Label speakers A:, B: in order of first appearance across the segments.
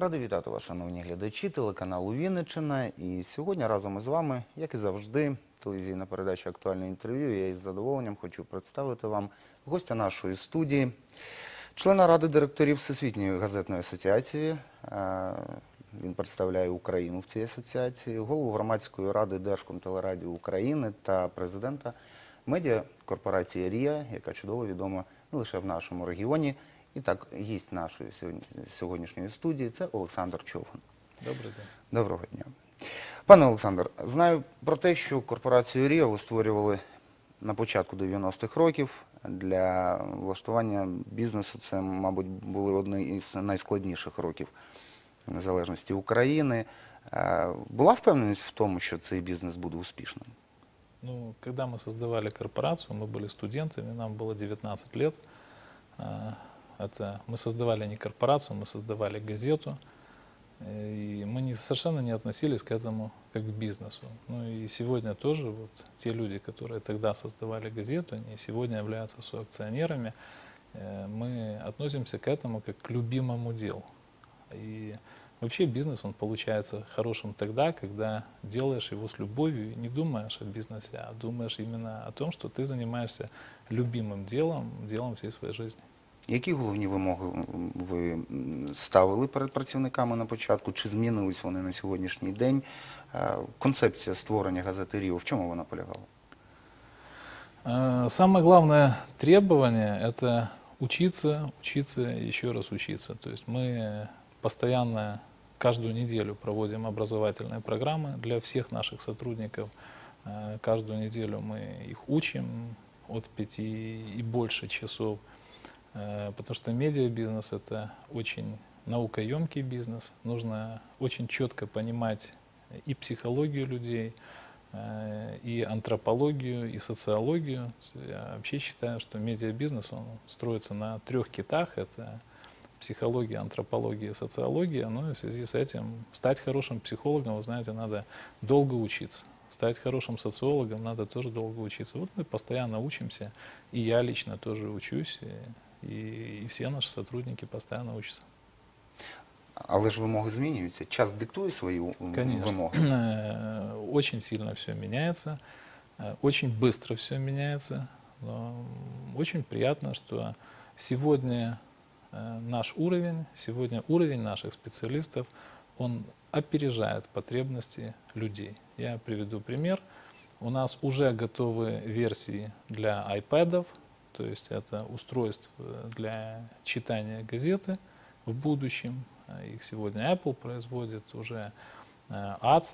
A: Радий вітати вас, шановні глядачі телеканалу Вінниччина. І сьогодні разом із вами, як і завжди, телевізійна передача «Актуальне інтерв'ю». Я із задоволенням хочу представити вам гостя нашої студії, члена Ради директорів Всесвітньої газетної асоціації. Він представляє Україну в цій асоціації, голову громадської ради Держкомтелерадіо України та президента медіакорпорації РІА, яка чудово відома не лише в нашому регіоні. І так, гість нашої сьогодні- сьогоднішньої студії це Олександр Човган.
B: Добрий день.
A: Доброго дня. Пане Олександр, знаю про те, що корпорацію Ріа ви створювали на початку 90-х років для влаштування бізнесу. Це, мабуть, були одні із найскладніших років незалежності України. Е, Була впевненість в тому, що цей бізнес буде успішним?
B: Ну, когда мы создавали корпорацию, мы были студентами, нам было 19 лет. Это мы создавали не корпорацию, мы создавали газету. Э, И мы не, совершенно не относились к этому как к бизнесу. Ну и сегодня тоже вот те люди, которые тогда создавали газету, они сегодня являются соакционерами. Э, Мы относимся к этому как к любимому делу. И вообще бизнес, он получается хорошим тогда, когда делаешь его с любовью и не думаешь о бизнесе, а думаешь именно о том, что ты занимаешься любимым делом, делом всей своей жизни.
A: Які головні вимоги м, ви м, ставили перед працівниками на початку? Чи змінились вони на сьогоднішній день? Е, Концепція створення газети Ріо, в чому вона полягала?
B: Э, Самое главное требование – это учиться, учиться, еще раз учиться. То есть мы постоянно каждую неделю проводим образовательные программы для всех наших сотрудников. Э, Каждую неделю мы их учим от пяти и больше часов, Э, потому что медиабизнес – это очень наукоемкий бизнес. Нужно очень четко понимать и психологию людей, э, и антропологию, и социологию. Я вообще считаю, что медиабизнес, он строится на трех китах. Это психология, антропология, социология. Ну и в связи с этим стать хорошим психологом, вы знаете, надо долго учиться. Стать хорошим социологом надо тоже долго учиться. Вот мы постоянно учимся, и я лично тоже учусь, и- и все наши сотрудники постоянно учатся.
A: Але ж вимоги змінюються. Час диктує свої м,
B: Конечно.
A: вимоги.
B: Э, Очень сильно все меняется, э, очень быстро все меняется. Но очень приятно, что сегодня э, наш уровень, сегодня уровень наших специалистов, он опережает потребности людей. Я приведу пример. У нас уже готовы версии для iPad, то есть это устройство для читания газеты в будущем. Э, Их сегодня Apple производит уже. э, Acer,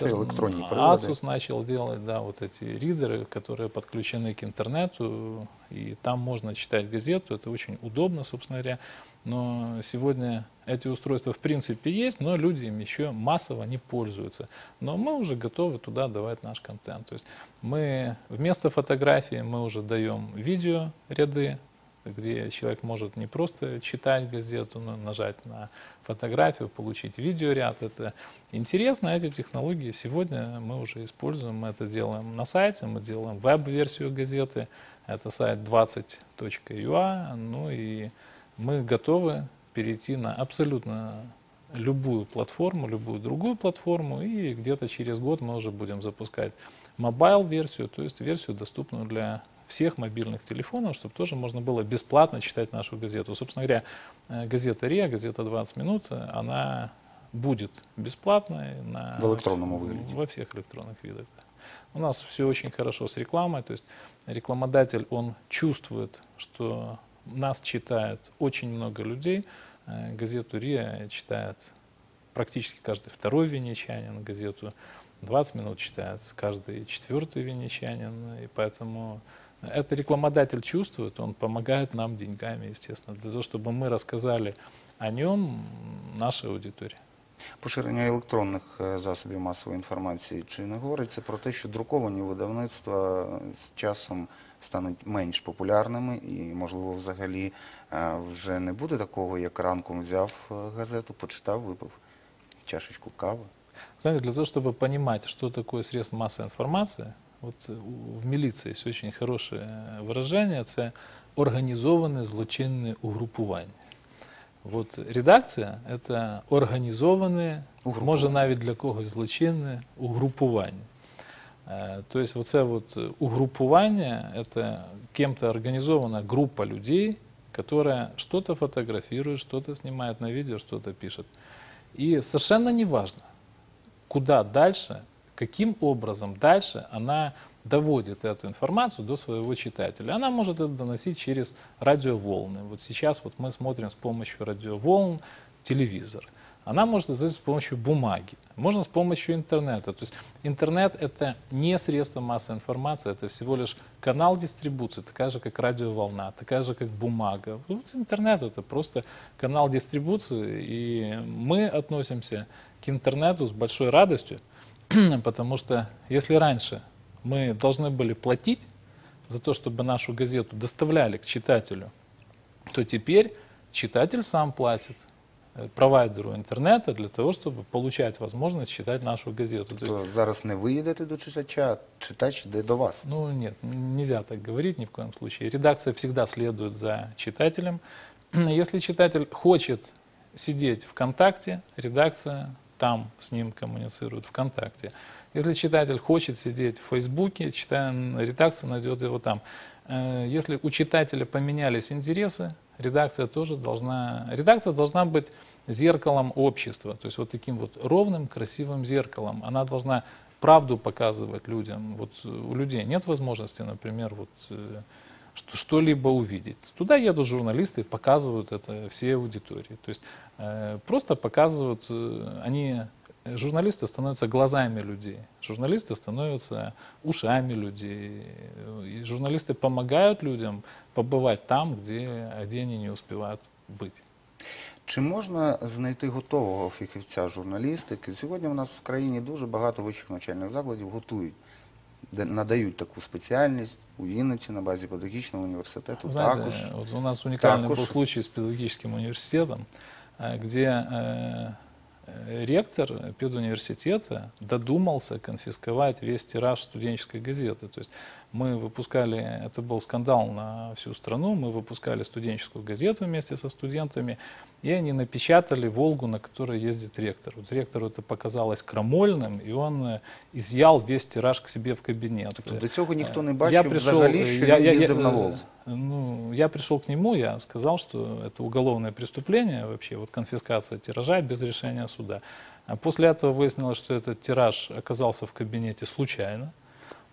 A: прилады.
B: Asus начал делать, да, вот эти ридеры, которые подключены к интернету, и там можно читать газету, это очень удобно, собственно говоря. Но сегодня эти устройства в принципе есть, но люди им еще массово не пользуются. Но мы уже готовы туда давать наш контент. То есть мы вместо фотографии мы уже даем видео ряды, где человек может не просто читать газету, но нажать на фотографию, получить видеоряд. Это интересно, эти технологии сегодня мы уже используем, мы это делаем на сайте, мы делаем веб-версию газеты, это сайт 20.ua, ну и мы готовы перейти на абсолютно любую платформу, любую другую платформу, и где-то через год мы уже будем запускать мобайл-версию, то есть версию, доступную для всех мобильных телефонов, чтобы тоже можно было бесплатно читать нашу газету. Собственно говоря, э, газета РИА, газета 20 минут, э, она будет бесплатной на,
A: В электронном выгляде.
B: во всех электронных видах. да. У нас все очень хорошо с рекламой, то есть рекламодатель, он чувствует, что нас читает очень много людей. Э, Газету РИА читает практически каждый второй венечанин, газету 20 минут читает каждый четвертый венечанин, и поэтому это рекламодатель чувствует, он помогает нам деньгами, естественно, для того, чтобы мы рассказали о нем нашей аудитории.
A: Поширення електронних е, засобів масової інформації. Чи не говориться про те, що друковані видавництва з часом стануть менш популярними і, можливо, взагалі е, вже не буде такого, як ранком взяв е, газету, почитав, випив чашечку кави?
B: Знаете, для того, чтобы понимать, что такое средство массовой информации, вот э, у- в милиции есть очень хорошее выражение, это организованное злочинное угрупування. Вот редакція це організоване,
A: Угрупування.
B: може навіть для когось злочинне угрупування. Е, Тобто, оце от угрупування це кем-то организована группа людей, которая что-то фотографирует, что-то снимает на видео, что-то пишет. И совершенно не важно, куда дальше, каким образом дальше она доводит эту информацию до своего читателя. Она может это доносить через радиоволны. Вот сейчас вот мы смотрим с помощью радиоволн телевизор. Она может сделать с помощью бумаги, можно с помощью интернета. То есть интернет это не средство массовой информации, это всего лишь канал дистрибуции, такая же как радиоволна, такая же как бумага. Вот интернет это просто канал дистрибуции, и мы относимся к интернету с большой радостью, потому что если раньше мы должны были платить за то, чтобы нашу газету доставляли к читателю, то теперь читатель сам платит провайдеру интернета для того, чтобы получать возможность читать нашу газету. То есть,
A: зараз не ви їдете до читача, а читач йде до вас.
B: ну нет, нельзя так говорить ни в коем случае. Редакция всегда следует за читателем. Если читатель хочет сидеть ВКонтакте, редакция там с ним коммуницирует ВКонтакте. Если читатель хочет сидеть в Фейсбуке, читая- редакция найдет его там. Э, Если у читателя поменялись интересы, редакция тоже должна, редакция должна быть зеркалом общества, то есть вот таким вот ровным, красивым зеркалом. Она должна правду показывать людям. Вот у людей нет возможности, например, вот э, что- что-либо увидеть. Туда едут журналисты и показывают это всей аудитории. То есть э, просто показывают, э, они, журналисты становятся глазами людей, журналисты становятся ушами людей, э, и журналисты помогают людям побывать там, где, где они не успевают быть.
A: Чи можна знайти готового фахівця журналістики? Сьогодні в нас в країні дуже багато вищих навчальних закладів готують, де надають таку спеціальність у Вінниці на базі педагогічного університету.
B: Вы знаете,
A: також.
B: вот у нас уникальный
A: також.
B: был случай с педагогическим университетом, э, где э, э, ректор педуниверситета додумался конфисковать весь тираж студенческой газеты. То есть мы выпускали, это был скандал на всю страну, мы выпускали студенческую газету вместе со студентами, и они напечатали «Волгу», на которой ездит ректор. Вот ректору это показалось крамольным, и он э, изъял весь тираж к себе в кабинет.
A: Тобто до цього ніхто не
B: Я
A: бачив
B: пришел,
A: взагалі,
B: э,
A: що
B: я-
A: він
B: я- я,
A: їздив на
B: э,
A: Волзі.
B: Ну, я пришел к нему, я сказал, что это уголовное преступление вообще, вот конфискация тиража без решения суда. А после этого выяснилось, что этот тираж оказался в кабинете случайно.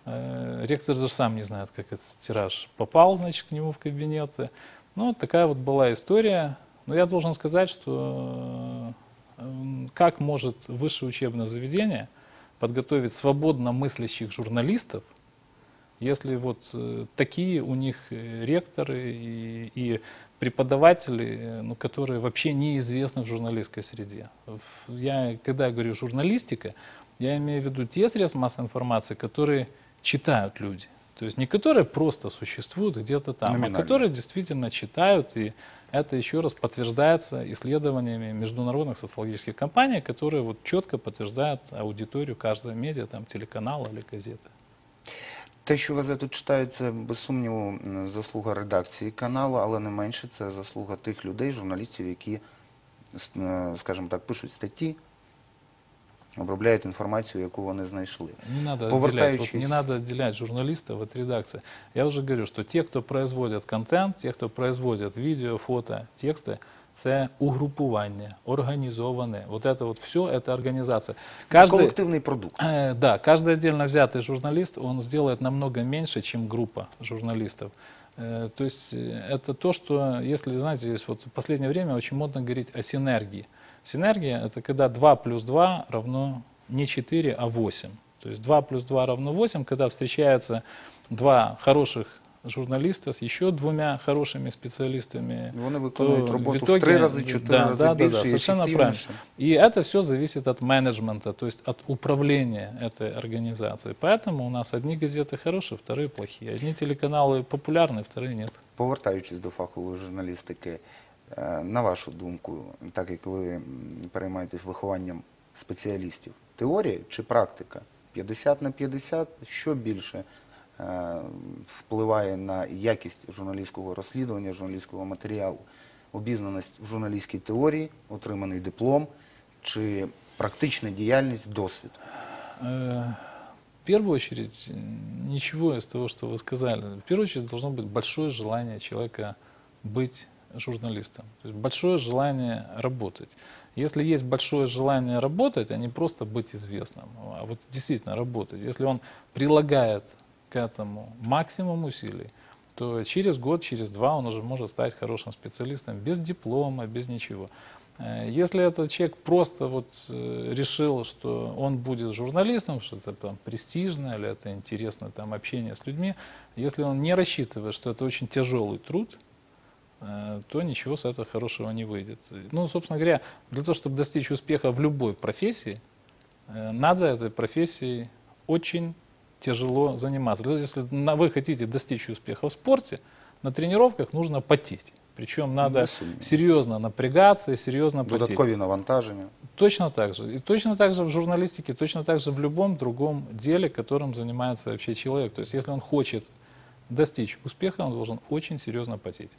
B: Э, Ректор даже сам не знает, как этот тираж попал, значит, к нему в кабинет. Ну, вот такая вот была история. Но я должен сказать, что э, как может высшее учебное заведение подготовить свободно мыслящих журналистов, если вот э, такие у них э, ректоры и, и преподаватели, ну, которые вообще неизвестны в журналистской среде. Я, когда я говорю журналистика, я имею в виду те средства массовой информации, которые читают люди. То есть не которые просто существуют где-то там,
A: Номинально.
B: а которые действительно читают, и это еще раз подтверждается исследованиями международных социологических компаний, которые вот четко подтверждают аудиторию каждого медиа, там, телеканала или газеты.
A: Те, що газету читають, це без сумніву м, заслуга редакції каналу, але не менше це заслуга тих людей, журналістів, які, с- е, скажімо так, пишуть статті, обробляють інформацію, яку вони знайшли.
B: Не надо, отделять, вот
A: Повертаючись-
B: не надо отделять журналистов от редакции. Я уже говорю, что те, кто производят контент, те, кто производят видео, фото, тексты, це угрупування, організоване. Вот это вот все, это организация.
A: Це
B: Каждый,
A: колективний продукт.
B: Э, Да, каждый отдельно взятый журналист, он сделает намного меньше, чем группа журналистов. Э, То есть э, это то, что, если, знаете, здесь вот в последнее время очень модно говорить о синергии. Синергия – это когда 2 плюс 2 равно не 4, а 8. То есть 2 плюс 2 равно 8, когда встречаются два хороших журналиста с еще двумя хорошими специалистами.
A: Вони
B: то
A: виконують роботу в
B: итоге-
A: три рази, чотири
B: да,
A: рази
B: да, да,
A: більше
B: да,
A: і
B: совершенно правильно.
A: ефективніше.
B: И это все зависит от менеджмента, то есть от управления этой организацией. Поэтому у нас одни газеты хорошие, вторые плохие. Одни телеканалы популярны, вторые нет.
A: Повертаючись до фахової журналістики, е, на вашу думку, так як ви м, переймаєтесь вихованням спеціалістів, теорія чи практика? 50 на 50, що більше е, впливає на якість журналістського розслідування, журналістського матеріалу? обізнаність в журналістській теорії, отриманий диплом, чи практична діяльність, досвід?
B: Э, В первую очередь, м, ничего из того, что вы сказали. В первую очередь должно быть большое желание человека быть журналистом. То есть большое желание работать. Если есть большое желание работать, а не просто быть известным, а вот действительно работать, если он прилагает к этому максимум усилий, то через год, через два он уже может стать хорошим специалистом без диплома, без ничего. Э, Если этот человек просто вот э, решил, что он будет журналистом, что это там престижно или это интересно там общение с людьми, если он не рассчитывает, что это очень тяжелый труд, э, то ничего с этого хорошего не выйдет. Ну, собственно говоря, для того, чтобы достичь успеха в любой профессии, надо этой профессией очень тяжело заниматься. Если вы хотите достичь успеха в спорте, на тренировках нужно потеть. Причем надо
A: Без сумніву.
B: серьезно напрягаться и серьезно потеть.
A: Додаткові навантаження.
B: Точно так же. И точно так же в журналистике, точно так же в любом другом деле, которым занимается вообще человек. То есть если он хочет достичь успеха, он должен очень серьезно потеть.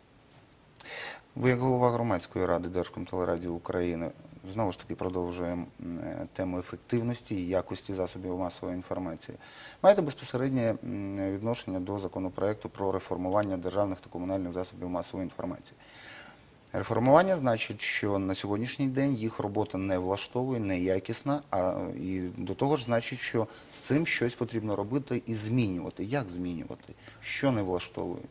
A: Ви як голова громадської ради Держкомтелерадіо України знову ж таки продовжуємо е, тему ефективності і якості засобів масової інформації. Маєте безпосереднє відношення до законопроекту про реформування державних та комунальних засобів масової інформації. Реформування значить, що на сьогоднішній день їх робота не влаштовує, не якісна, а і до того ж значить, що з цим щось потрібно робити і змінювати. Як змінювати? Що не влаштовує?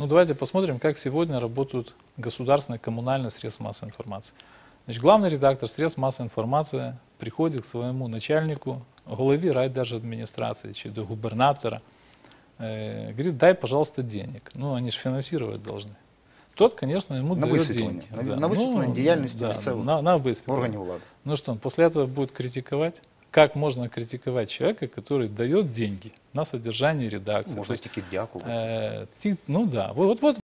B: Ну давайте посмотрим, как сегодня работают государственные коммунальные средства массовой информации. Значит, главный редактор средств массовой информации приходит к своему начальнику, голове райдержадминистрации, чи до губернатора, э, говорит, дай, пожалуйста, денег. Ну, они же финансировать должны. Тот, конечно, ему
A: На
B: дает деньги.
A: На- на высветление деятельности
B: да,
A: місцевих
B: на, на высветление.
A: Органів влади.
B: Ну что, он после этого будет критиковать? Как можно критиковать человека, который дает деньги на содержание редакции?
A: Можна
B: То есть,
A: тільки дякувати.
B: э, ти- ну да, вот, вот